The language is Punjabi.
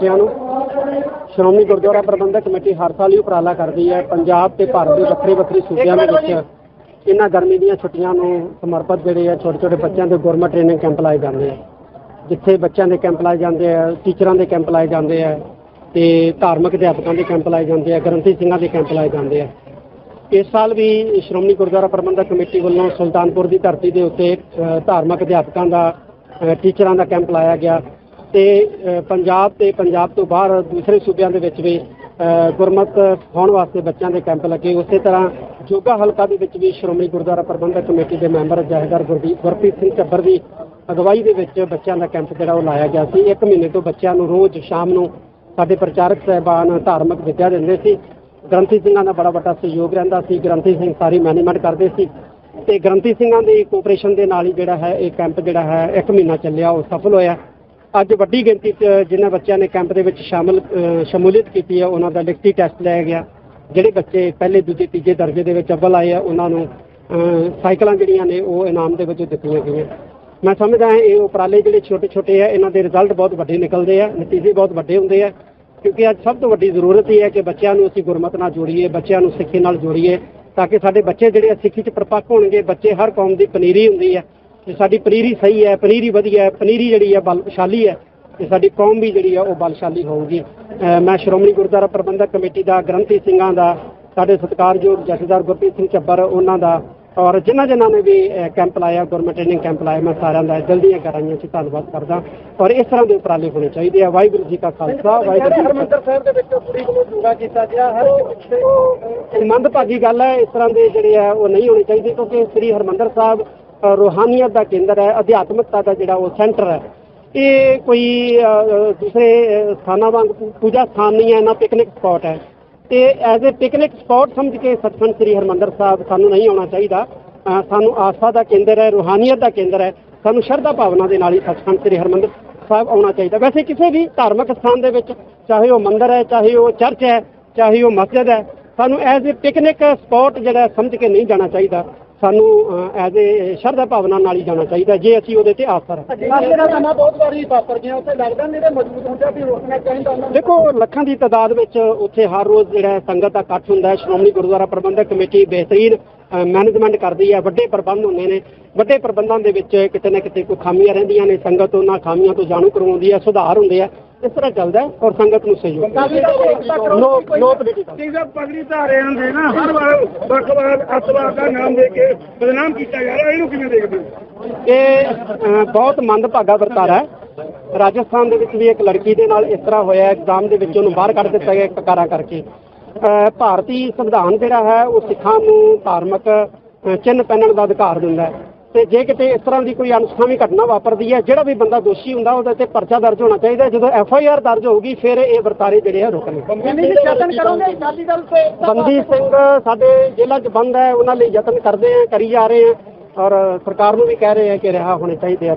ਬੱਚਿਆਂ ਨੂੰ। ਸ਼੍ਰੋਮਣੀ ਗੁਰਦੁਆਰਾ ਪ੍ਰਬੰਧਕ ਕਮੇਟੀ ਹਰ ਸਾਲ ਹੀ ਉਪਰਾਲਾ ਕਰਦੀ ਹੈ। ਪੰਜਾਬ ਤੇ ਭਾਰਤ ਦੇ ਵੱਖਰੇ ਵੱਖਰੇ ਸੂਬਿਆਂ ਦੇ ਵਿੱਚ ਇਹਨਾਂ ਗਰਮੀ ਦੀਆਂ ਛੁੱਟੀਆਂ ਨੂੰ ਸਮਰਪਿਤ ਜਿਹੜੇ ਆ ਛੋਟੇ ਛੋਟੇ ਬੱਚਿਆਂ ਦੇ ਗੌਰਮੈਂਟ ਟ੍ਰੇਨਿੰਗ ਕੈਂਪ ਲਾਏ ਜਾਂਦੇ ਆ। ਜਿੱਥੇ ਬੱਚਿਆਂ ਦੇ ਕੈਂਪ ਲਾਏ ਜਾਂਦੇ ਆ ਟੀਚਰਾਂ ਦੇ ਕੈਂਪ ਲਾਏ ਜਾਂਦੇ ਆ ਤੇ ਧਾਰਮਿਕ ਅਧਿਆਪਕਾਂ ਦੇ ਕੈਂਪ ਲਾਏ ਜਾਂਦੇ ਆ, ਗ੍ਰੰਥੀ ਸਿੰਘਾਂ ਦੇ ਕੈਂਪ ਲਾਏ ਜਾਂਦੇ ਆ। ਇਸ ਸਾਲ ਵੀ ਸ਼੍ਰੋਮਣੀ ਗੁਰਦੁਆਰਾ ਪ੍ਰਬੰਧਕ ਕਮੇਟੀ ਵੱਲੋਂ ਸੁਲਤਾਨਪੁਰ ਦੀ ਧਰਤੀ ਦੇ ਉੱਤੇ ਧਾਰਮਿਕ ਅਧਿਆਪਕਾਂ ਦਾ ਟੀਚਰਾਂ ਦਾ ਕੈਂਪ ਲਾਇਆ ਗਿਆ। ਤੇ ਪੰਜਾਬ ਤੇ ਪੰਜਾਬ ਤੋਂ ਬਾਹਰ ਦੂਸਰੇ ਸੂਬਿਆਂ ਦੇ ਵਿੱਚ ਵੀ ਗੁਰਮਤ ਸਿਖਾਉਣ ਵਾਸਤੇ ਬੱਚਿਆਂ ਦੇ ਕੈਂਪ ਲੱਗੇ। ਉਸੇ ਤਰ੍ਹਾਂ ਜੋਗਾ ਹਲਕਾ ਦੇ ਵਿੱਚ ਵੀ ਸ਼੍ਰੋਮਣੀ ਗੁਰਦੁਆਰਾ ਪ੍ਰਬੰਧਕ ਕਮੇਟੀ ਦੇ ਮੈਂਬਰ ਜਥੇਦਾਰ ਗੁਰਦੀਪ ਗੁਰਪ੍ਰੀਤ ਸਿੰਘ ਚੱਬਰ ਦੀ ਅਗਵਾਈ ਦੇ ਵਿੱਚ ਬੱਚਿਆਂ ਦਾ ਕੈਂਪ ਜਿਹੜਾ ਉਹ ਲਾਇਆ ਗਿਆ ਸੀ। ਇੱਕ ਮਹੀਨੇ ਤੋਂ ਬੱਚਿਆਂ ਨੂੰ ਰੋਜ਼ ਸ਼ਾਮ ਨੂੰ ਸਾਡੇ ਪ੍ਰਚਾਰਕ ਸਹਿਬਾਨ ਧਾਰਮਿਕ ਵਿੱਦਿਆ ਦਿੰਦੇ ਸੀ। ਗ੍ਰੰਥੀ ਸਿੰਘਾਂ ਦਾ ਬੜਾ ਵੱਡਾ ਸਹਿਯੋਗ ਰਹਿੰਦਾ ਸੀ। ਗ੍ਰੰਥੀ ਸਿੰਘ ਸਾਰੀ ਮੈਨੇਜਮੈਂਟ ਕਰਦੇ ਸੀ। ਤੇ ਗ੍ਰੰਥੀ ਸਿੰਘਾਂ ਦੀ ਕੋਆਪਰੇਸ਼ਨ ਦੇ ਨਾਲ ਹੀ ਜਿਹੜਾ ਹੈ ਇਹ ਕੈਂਪ ਜਿਹੜਾ ਹੈ ਇੱਕ ਮਹੀਨਾ ਚੱਲਿਆ, ਉਹ ਸਫਲ ਹੋਇਆ। ਅੱਜ ਵੱਡੀ ਗਿਣਤੀ 'ਚ ਜਿਨ੍ਹਾਂ ਬੱਚਿਆਂ ਨੇ ਕੈਂਪ ਦੇ ਵਿੱਚ ਸ਼ਾਮਲ ਸ਼ਮੂਲੀਅਤ ਕੀਤੀ ਹੈ ਉਹਨਾਂ ਦਾ ਲਿਖਤੀ ਟੈਸਟ ਲਿਆ ਗਿਆ। ਜਿਹੜੇ ਬੱਚੇ ਪਹਿਲੇ, ਦੂਜੇ, ਤੀਜੇ ਦਰਜੇ ਦੇ ਵਿੱਚ ਅਵਲ ਆਏ ਆ, ਉਹਨਾਂ ਨੂੰ ਸਾਈਕਲਾਂ ਜਿਹੜੀਆਂ ਨੇ, ਉਹ ਇਨਾਮ ਦੇ ਵਜੋਂ ਦਿੱਤੀਆਂ ਗਈਆਂ। ਮੈਂ ਸਮਝਦਾ ਹਾਂ ਇਹ ਉਪਰਾਲੇ ਜਿਹੜੇ ਛੋਟੇ ਛੋਟੇ ਆ, ਇਹਨਾਂ ਦੇ ਰਿਜ਼ਲਟ ਬਹੁਤ ਵੱਡੇ ਨਿਕਲਦੇ ਆ, ਨਤੀਜੇ ਬਹੁਤ ਵੱਡੇ ਹੁੰਦੇ ਆ, ਕਿਉਂਕਿ ਅੱਜ ਸਭ ਤੋਂ ਵੱਡੀ ਜ਼ਰੂਰਤ ਇਹ ਹੈ ਕਿ ਬੱਚਿਆਂ ਨੂੰ ਅਸੀਂ ਗੁਰਮਤ ਨਾਲ ਜੋੜੀਏ, ਬੱਚਿਆਂ ਨੂੰ ਸਿੱਖੀ ਨਾਲ ਜੋੜੀਏ, ਤਾਂ ਕਿ ਸਾਡੇ ਬੱਚੇ ਜਿਹੜੇ ਆ ਸਿੱਖੀ 'ਚ ਪਰਪੱਕ ਹੋਣਗੇ, ਬੱਚੇ ਹਰ ਕੌਮ ਦੀ ਪਨੀਰੀ ਹੁੰਦੀ ਹੈ ਤੇ ਸਾਡੀ ਪਨੀਰੀ ਸਹੀ ਹੈ ਪਨੀਰੀ ਵਧੀਆ ਹੈ ਪਨੀਰੀ ਜਿਹੜੀ ਹੈ ਬਲਸ਼ਾਲੀ ਹੈ ਤੇ ਸਾਡੀ ਕੌਮ ਵੀ ਜਿਹੜੀ ਆ ਉਹ ਬਲਸ਼ਾਲੀ ਹੋਊਗੀ। ਮੈਂ ਸ਼੍ਰੋਮਣੀ ਗੁਰਦੁਆਰਾ ਪ੍ਰਬੰਧਕ ਕਮੇਟੀ ਦਾ ਗ੍ਰੰਥੀ ਸਿੰਘਾਂ ਦਾ ਸਾਡੇ ਸਤਿਕਾਰਯੋਗ ਜਥੇਦਾਰ ਗੁਰਪ੍ਰੀਤ ਸਿੰਘ ਚੱਬਰ ਉਹਨਾਂ ਦਾ ਔਰ ਜਿਨ੍ਹਾਂ ਜਿਨ੍ਹਾਂ ਨੇ ਵੀ ਕੈਂਪ ਲਾਇਆ ਗਵਰਨਮੈਂਟ ਟ੍ਰੇਨਿੰਗ ਕੈਂਪ ਲਾਇਆ ਮੈਂ ਸਾਰਿਆਂ ਦਾ ਦਿਲ ਦੀਆਂ ਗਹਿਰਾਈਆਂ 'ਚ ਧੰਨਵਾਦ ਕਰਦਾ। ਔਰ ਇਸ ਤਰ੍ਹਾਂ ਦੇ ਉਪਰਾਲੇ ਹੋਣੇ ਚਾਹੀਦੇ ਆ। ਵਾਹਿਗੁਰੂ ਜੀ ਕਾ ਖਾਲਸਾ ਵਾਹਿਗੁਰੂ ਜੀ ਕੀ ਫਤਿਹ। ਸਾਹਿਬ ਦੇ ਵਿੱਚ ਕੁੜੀ ਕੋਲੋਂ ਜੂੜਾ ਕੀਤਾ ਗਿਆ। ਹਰ ਇਹ ਮੰਦਭਾਗੀ ਗੱਲ ਹੈ ਇਸ ਤਰ੍ਹਾਂ ਦੇ ਜਿਹੜੇ ਆ ਉਹ ਨਹੀਂ ਹੋਣੇ ਚਾਹੀਦੇ ਕਿਉਂਕਿ ਸ੍ਰੀ ਹਰਮੰਦਰ ਸਾਹਿਬ ਰੂਹਾਨੀਅਤ ਦਾ ਕੇਂਦਰ ਹੈ, ਅਧਿਆਤਮਿਕਤਾ ਦਾ ਜਿਹੜਾ ਉਹ ਸੈਂਟਰ ਹੈ। ਇਹ ਕੋਈ ਦੂਸਰੇ ਸਥਾਨਾਂ ਵਾਂਗ ਪੂਜਾ ਸਥਾਨ ਨਹੀਂ ਹੈ, ਨਾ ਪਿਕਨਿਕ ਸਪੌਟ ਹੈ। ਤੇ ਐਜ਼ ਅ ਪਿਕਨਿਕ ਸਪੌਟ ਸਮਝ ਕੇ ਸਤਖੰਡ ਸ੍ਰੀ ਹਰਮੰਦਰ ਸਾਹਿਬ ਸਾਨੂੰ ਨਹੀਂ ਆਉਣਾ ਚਾਹੀਦਾ। ਸਾਨੂੰ ਆਸਥਾ ਦਾ ਕੇਂਦਰ ਹੈ, ਰੂਹਾਨੀਅਤ ਦਾ ਕੇਂਦਰ ਹੈ। ਸਾਨੂੰ ਸ਼ਰਧਾ ਭਾਵਨਾ ਦੇ ਨਾਲ ਹੀ ਸਤਖੰਡ ਸ੍ਰੀ ਹਰਮੰਦਰ ਸਾਹਿਬ ਆਉਣਾ ਚਾਹੀਦਾ। ਵੈਸੇ ਕਿਸੇ ਵੀ ਧਾਰਮਿਕ ਸਥਾਨ ਦੇ ਵਿੱਚ, ਚਾਹੇ ਉਹ ਮੰਦਿਰ ਹੈ, ਚਾਹੇ ਉਹ ਚਰਚ ਹੈ, ਚਾਹੇ ਉਹ ਮਸਜਿਦ ਹੈ, ਸਾਨੂੰ ਐਜ਼ ਅ ਪਿਕਨਿਕ ਸਪੌਟ ਜਿਹੜਾ ਸਮਝ ਕੇ ਨਹੀਂ ਜਾਣਾ ਚਾਹੀਦਾ। ਸਾਨੂੰ ਐਜ਼ ਅ ਸ਼ਰਧਾ ਭਾਵਨਾ ਨਾਲ ਹੀ ਜਾਣਾ ਚਾਹੀਦਾ ਜੇ ਅਸੀਂ ਉਹਦੇ ਤੇ ਨੂੰ। ਦੇਖੋ ਲੱਖਾਂ ਦੀ ਤਾਦਾਦ ਵਿੱਚ ਉੱਥੇ ਹਰ ਰੋਜ਼ ਜਿਹੜਾ ਸੰਗਤ ਦਾ ਇਕੱਠ ਹੁੰਦਾ ਹੈ। ਸ਼੍ਰੋਮਣੀ ਗੁਰਦੁਆਰਾ ਪ੍ਰਬੰਧਕ ਕਮੇਟੀ ਬਿਹਤਰੀਨ ਮੈਨੇਜਮੈਂਟ ਕਰਦੀ ਹੈ। ਵੱਡੇ ਪ੍ਰਬੰਧ ਹੁੰਦੇ ਨੇ। ਵੱਡੇ ਪ੍ਰਬੰਧਾਂ ਦੇ ਵਿੱਚ ਕਿਤੇ ਨਾ ਕਿਤੇ ਕੋਈ ਖਾਮੀਆਂ ਰਹਿੰਦੀਆਂ ਨੇ। ਸੰਗਤ ਉਹਨਾਂ ਖਾਮੀਆਂ ਤੋਂ ਜਾਣੂ ਕਰਵਾਉਂਦੀ ਹੈ ਸੁਧਾਰ ਹੁੰਦੇ ਆ। ਇਸ ਤਰ੍ਹਾਂ ਚੱਲਦਾ ਹੈ ਔਰ ਸੰਗਤ ਨੂੰ ਸਹਿਯੋਗ ਨੋ ਪੋਲੀਟੀਕਲ ਸਿੰਘ ਸਾਹਿਬ ਪਗੜੀ ਧਾਰੇ ਹੁੰਦੇ ਨਾ ਹਰ ਵਾਰ ਵੱਖ-ਵੱਖ ਅਸਵਾਦ ਦਾ ਨਾਮ ਦੇ ਕੇ ਬਦਨਾਮ ਕੀਤਾ ਜਾ ਰਿਹਾ। ਇਹਨੂੰ ਕਿਵੇਂ ਦੇਖਦੇ ਹੋ? ਇਹ ਬਹੁਤ ਮੰਦਭਾਗਾ ਵਰਤਾਰਾ ਹੈ। ਰਾਜਸਥਾਨ ਦੇ ਵਿੱਚ ਵੀ ਇੱਕ ਲੜਕੀ ਦੇ ਨਾਲ ਇਸ ਤਰ੍ਹਾਂ ਹੋਇਆ ਐਗਜ਼ਾਮ ਦੇ ਵਿੱਚ ਉਹਨੂੰ ਬਾਹਰ ਕੱਢ ਦਿੱਤਾ ਗਿਆ ਕਕਾਰਾਂ ਕਰਕੇ। ਭਾਰਤੀ ਸੰਵਿਧਾਨ ਜਿਹੜਾ ਹੈ ਉਹ ਸਿੱਖਾਂ ਨੂੰ ਧਾਰਮਿਕ ਅ, ਚਿੰਨ੍ਹ ਪਹਿਨਣ ਦਾ ਅਧਿਕਾਰ ਦਿੰਦਾ ਹੈ। ਤੇ ਜੇ ਕਿਤੇ ਇਸ ਤਰ੍ਹਾਂ ਦੀ ਕੋਈ ਅਨਸਖਾਵੀ ਘਟਨਾ ਵਾਪਰਦੀ ਹੈ ਜਿਹੜਾ ਵੀ ਬੰਦਾ ਦੋਸ਼ੀ ਹੁੰਦਾ ਉਹਦੇ ਤੇ ਪਰਚਾ ਦਰਜ ਹੋਣਾ ਚਾਹੀਦਾ। ਜਦੋਂ ਐਫ ਆਈ ਆਰ ਦਰਜ ਹੋਊਗੀ ਫਿਰ ਇਹ ਵਰਤਾਰੇ ਜਿਹੜੇ ਆ ਰੁਕਣਗੇ ਕਿੰਨੀ ਯਤਨ ਕਰੋਗੇ? ਅਕਾਲੀ ਦਲ ਤੇ ਬੰਦੀ ਸਿੰਘ ਸਾਡੇ ਜੇਲ੍ਹਾਂ 'ਚ ਬੰਦ ਹੈ ਉਹਨਾਂ ਲਈ ਯਤਨ ਕਰਦੇ ਆ ਕਰੀ ਜਾ ਰਹੇ ਆ ਔਰ ਸਰਕਾਰ ਨੂੰ ਵੀ ਕਹਿ ਰਹੇ ਆ ਕਿ ਰਿਹਾ ਹੋਣੇ ਚਾਹੀਦੇ ਆ।